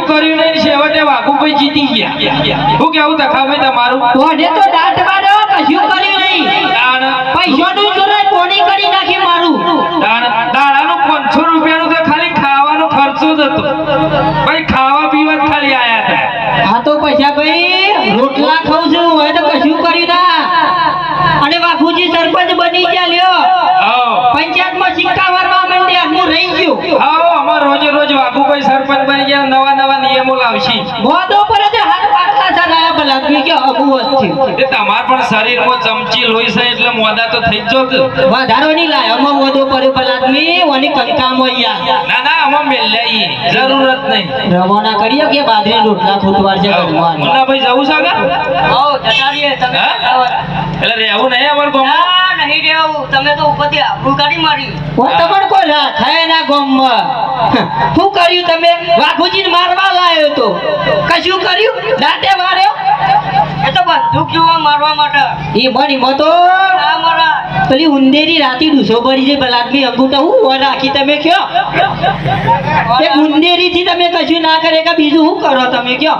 કશું કર્યું નહીં છેવટે વાઘુભાઈ જીતી ગયા. શું કેવું તખાભાઈ તમારું. કોને તો દાંત માર્યો? કશું કર્યું નહીં. દાણ. પૈસાનું ચોરાઈ પોણી કરી નાખી મારું. દાડાનું પાંચસો રૂપિયાનું તો ખાલી ખાવાનો ખર્ચો જ હતો. ભાઈ ખાવા પીવા ખાલી આયા હતા. હા તો પૈસા ભાઈ રોટલા ખાઉં છું. હવે તો કશું કર્યું ના. અને બાપુજી સરપંચ બની ગયા લ્યો. પંચાયતમાં સિક્કા વારવા માંડ્યા હું રહી ગયો. આવો અમાર રોજે રોજ વાઘુભાઈ સરપંચ બની ગયા નવા નવા નિયમો લાવશી મોઢો પર જ હાથ પાટલા ચડાયા ભલા કે અબુવત થયું. એ તમાર પણ શરીરમાં ચમચી લોહી છે એટલે મોદા તો થઈ જ જોત. વધારો નહીં લાય અમે મોઢો પર ભલાદમી ઓની કંકામો અહીંયા ના ના આમાં મેલ્યાઈએ જરૂરત નહીં. રવાના કરીએ કે બાજરી રોટલા ખૂટવાર છે ઘરમાં મુન્નાભાઈ જવું છે આગળ આવો જતા રહીએ તમે એટલે રહેવું નહીં અમાર ગામમાં? ના તમે તો ઉપરથી આપણું કાઢી માર્યું. ઓ તમારે કોઈ રાખાય ના ગોમમાં. શું કર્યું તમે? વાઘુજીને મારવા લાયો તો. કશું કર્યું? દાંતે માર્યો? એ તો બંદૂક જોવા મારવા માટે? ઈ મની મતો ના મારા પેલી ઉંદેરી રાતી ડૂસો ભરી છે બલાદમી અંગૂઠા. હું ઓ રાખી તમે કયો? એક ઉંદેરી થી તમે કશું ના કરે કે બીજું શું કરો તમે કયો?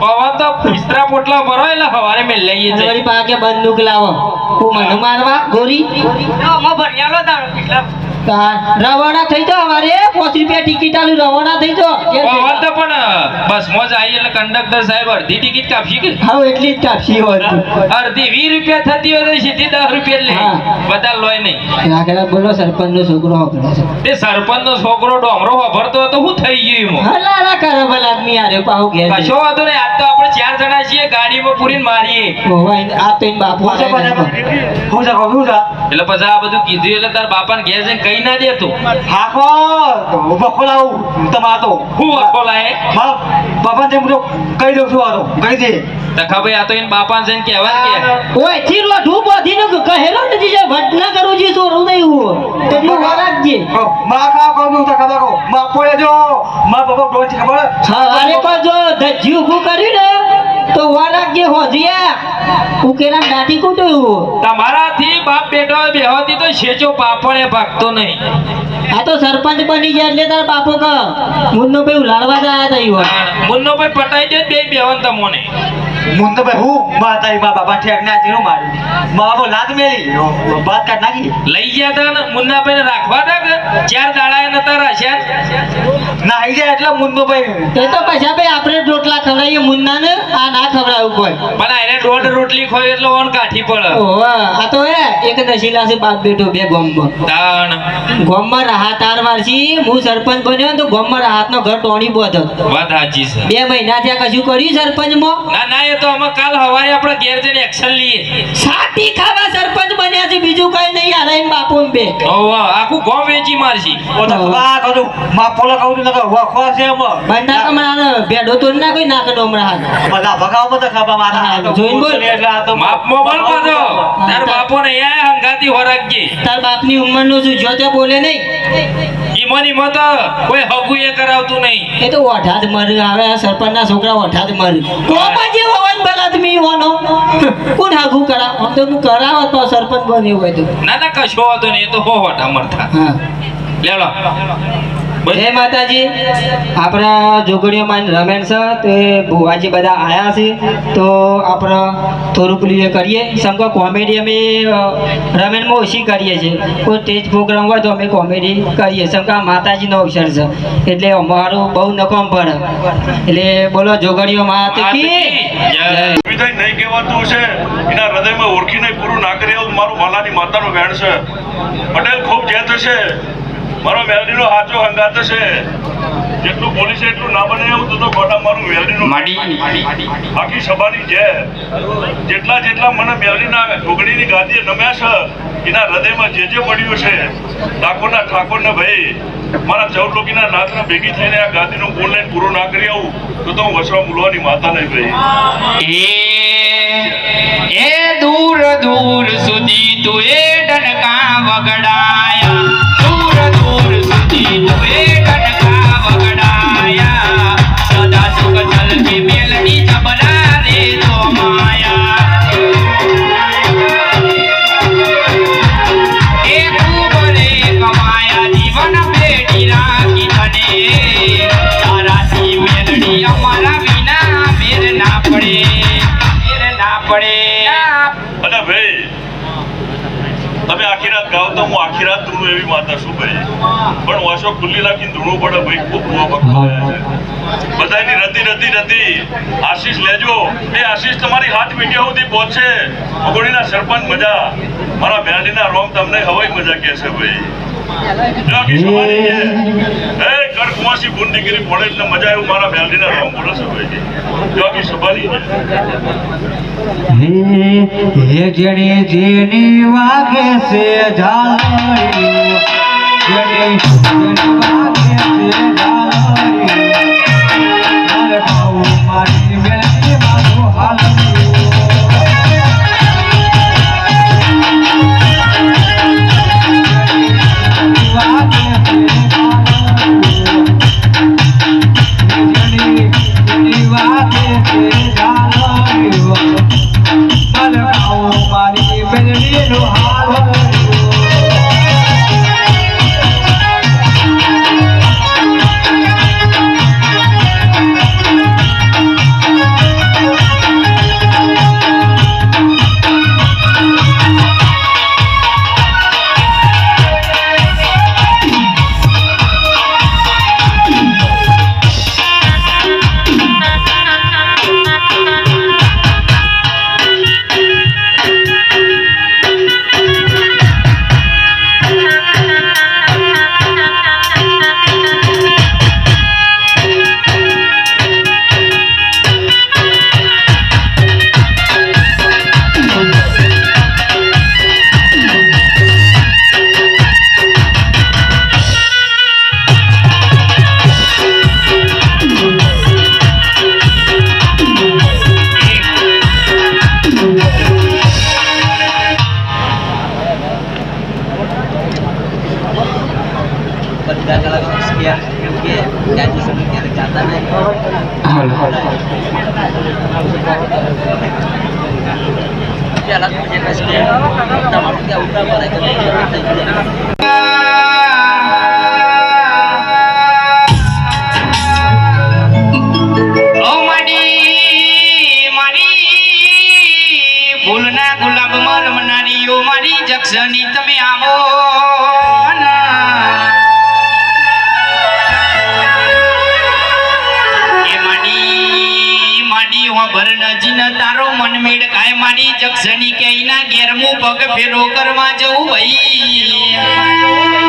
પવન તો બિસ્તરા પોટલા ભરો એટલે હવારે વળી જઈ. પાકે બંદૂક લાવો. હું મને મારવા ગોરી? અમે ભણ્યાલો તાર રવાના થઈ જાવ અમારે. પાંચ રૂપિયા ટિકિટ આલુ રવાના થઈ જાવ તો પણ બસ મોજ આવી એટલે કંડક્ટર સાહેબ અડધી ટિકિટ કાપશી કે? હા એટલી જ કાપશી હોય અડધી વીસ રૂપિયા થતી હોય તો સીધી દસ રૂપિયા લે. બધા લોય નહીં. આગળ બોલો સરપંચ નો છોકરો તે સરપંચ નો છોકરો ડોમરો વાપરતો હતો શું થઈ ગયું એમાં? હલારા કરે ભલે આદમી આરે પાહુ ઘેર કશો વાંધો નહીં આજ તો આપણે ચાર જણા છીએ ગાડીમાં પૂરીને મારીએ. આ તો બાપુ. હું છે. એટલે પછી આ બધું કીધું એટલે તાર બાપાને ઘેર જઈને કઈ ના દેતું. હાખો બખો લાવું તમારા તો. હું અખો બાપ બાપા તેમ તો કહી દઉં છું આ તો. કહી દે. તખાભાઈ આ તો એને બાપાને જઈને કહેવા કે. ઓયથી રોઢું બોધીને કહેલો નથી જે વટના કરું છું સોરું નહીં હું. એટલું વરાગજે મા કા કહું તકા કહો માં પોળે જો. મા બાપા ડોચ ખબર? અરે કો જો ધજ્જી ભૂ કરી ને તો વરાગજે હોજિયા ઉકેલા દાટી કૂટ્યું તમારાથી બાપ બેટો બેહોતી તો શેચો પાપડે ભાગતો નહીં. આ તો સરપંચ બની ગયા એટલે તાર બાપો ક મુન્નો ભાઈ ઉલાડવા જાય આયા હોય. મુન્નો ભાઈ મુન્નોભાઈ પટાઈ દે બે બેહન તમોને. મું તો ભાઈ હું? માં તારી બાપા ઠેક ના જીરો મારી. બાપો લાદ મેલી. બાત કાઢ નાખી. લઈ ગયા તા ને મુન્નાભાઈને રાખવા તા કે? ચાર દાડા એ નતા રાખ્યા? ના આવી જાય એટલે મુંદો ભાઈ. તે તો પૈસા ભાઈ આપણે રોટલા ખવડાવીએ મુન્નાને આ ના ખવડાવવું કોઈ પણ રોટલી ખોય એટલે ઓન કાઠી પડે. ઓહો, આ તો હે એક નશીલા છે બાપ બેટો બે ગોમમાં. તાણ. ગોમમાં રાહત આર વારસી હું સરપંચ બન્યો ને તો ગોમમાં રાહતનો ઘર ટોણી બોધ વાત સાચી છે. બે મહિના ત્યાં કશું કર્યું સરપંચમાં? ના ના એ તો અમે કાલ હવારે આપણે ઘેર જઈને એક્શન લઈએ. સાતી ખાવા સરપંચ બન્યા છે બીજું કઈ નહીં આ બાપુ બે. ઓહો, આખું ગોમ વેચી મારશી. ઓ તો આ કહું નકર વખો છે એમ. બંધા હમણાં ભેડો તો ના કોઈ હમણાં હાથ. બધા ભગાવ બધા મારા હા, તો બોલ. એટલે આ તો માપમાં બોલ પાછો. તાર બાપોને એ હંગાતી હોરાકજી. તાર બાપની ઉંમરનું શું જો તે બોલે નહીં? ઈમોની મત કોઈ હગુ એ કરાવતું નહીં. એ તો જ મર આવે આ સરપંચના છોકરા જ મર. કોપા જેવો હોય ને બલાદમી હોનો? કોણ હગુ કરાવ આમ તો હું કરાવો તો સરપંચ બન્યો હોય તો. ના ના કશો હતો ને એ તો હો હોટ મરતા હા. લેલો જય માતાજી આપણા જોગડીઓમાં રમેન છે તે ભુવાજી બધા આયા છે તો આપણે થોડું લીએ કરીએ. સમકો કોમેડી અમે રમેનમાં ઓછી કરીએ છીએ. કોઈ સ્ટેજ પ્રોગ્રામ હોય તો અમે કોમેડી કરીએ. સમકો માતાજીનો અવસર છે. એટલે અમારું બહુ નકામ પડે એટલે બોલો જોગડીઓ માત કી. જય. નહીં કહેવાતું છે એના હૃદયમાં ઓળખીને પૂરું ના કરી મારું માલાની માતાનું વેણ છે. પટેલ ખૂબ જેત છે મારો મેલડીનો હાચો છે જેટલું એટલું ના બને એવું તો મારું સભાની જેટલા જેટલા મને મેલડીના ઢોકળીની ગાદીએ નમ્યા છે એના હૃદયમાં જે જે પડ્યું છે ઠાકોરના ઠાકોરના ભાઈ મારા ચૌદ લોકોના નાથના ભેગી થઈને આ ગાદીનું ઓનલાઈન પૂરું ના કરી આવું તો તો હું વસવા મૂલવાની માતા નહીં ભાઈ. અલે ભાઈ, તમે આખી રાત ગાવ તો હું આખી રાત ધૂણું એવી માતા શું ભાઈ. પણ વાસો ખુલ્લી રાખીને ધૂણું પડે ભાઈ, ખૂબ ભૂવા ભક્તો છે. બધાની રતી રતી રતી. આશીષ લેજો. એ આશીષ તમારી હાથ મીડિયા સુધી પહોંચશે. ઓગણીના સરપંચ મજા. મારા બ્યાંડીના રોમ તમને હવાઈ મજા કહેશે ભાઈ. સવારી છે એ કુવાસી બુંદીગીરી પડે મજા એવું મારા ભેંડીના રોમ બોલો છે ભાઈ સવારી છે હે જેણે વાગે છે જાણી જેણે વાગે ઓ માડી મારી ફૂલના ગુલાબ રમનારી ઓ મારી જક્ષની તમે આવો ના. હોભર તારો મનમેળ કાય મારી જક્ષની કે એના ઘેરમું પગ ફેરો કરવા જવું ભાઈ.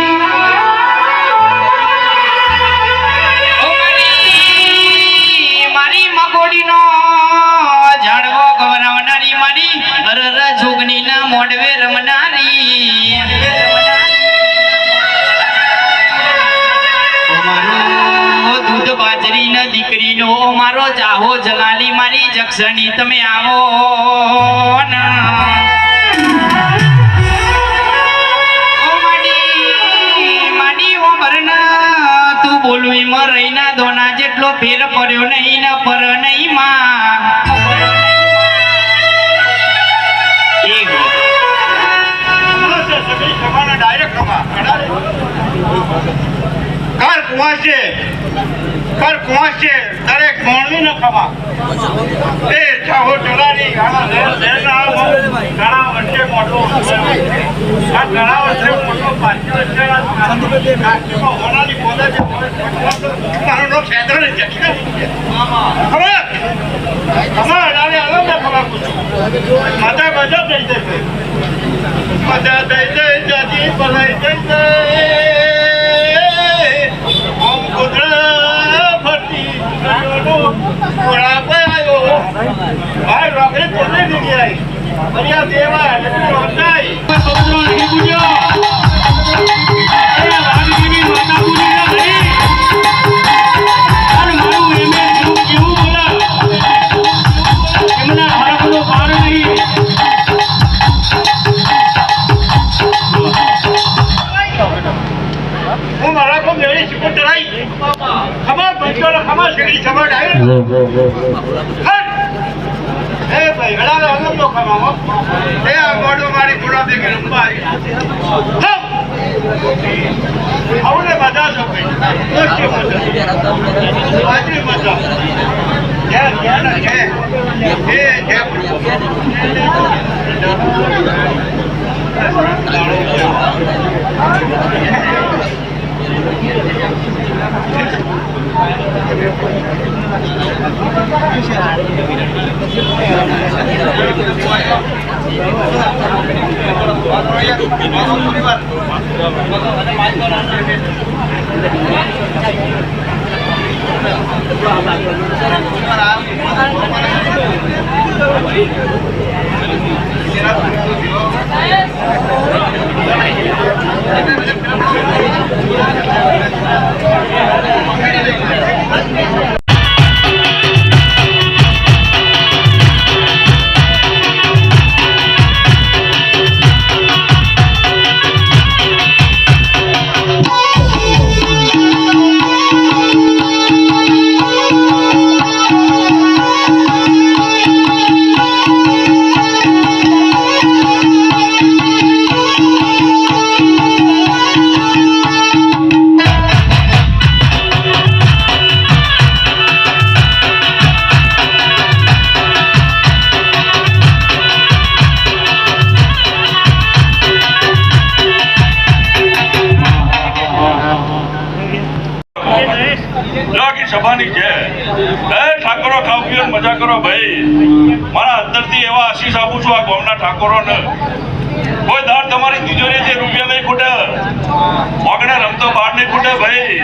જક્ષણી તમે આવો ના. ઓ માડી માડી ઓ ભરના તું બોલું એમાં રહીના દોના જેટલો ફેર પડ્યો નહીં ના પર નહીં માં. કર કુવાશે કર કુવાશે. દરેક મોણની ન ખમા એ ચાહો ચલારી ઘણા ગાણા વચ્ચે મોટો આ ગાણા વચ્ચે મોટો પાછળ વચ્ચે કાકીમાં હોનાની પોદા છે મારો નો ખેતર ને ખબર ખબર અડાડે અલગ ના ખબર પૂછું માતા મજા દઈ દે માતા દઈ દે જાતી ભલાઈ દઈ દે ઓળા ડાયરેક્ટ એ ભાઈ ઘણા અલગ નો ખમાવો એ આ આપું છું આ ગામના ઠાકોરોને? કોઈ દાળ તમારી તિજોરી રૂપિયા નહીં ખૂટે? મોગણે રમતો બહાર નહીં ખૂટે ભાઈ.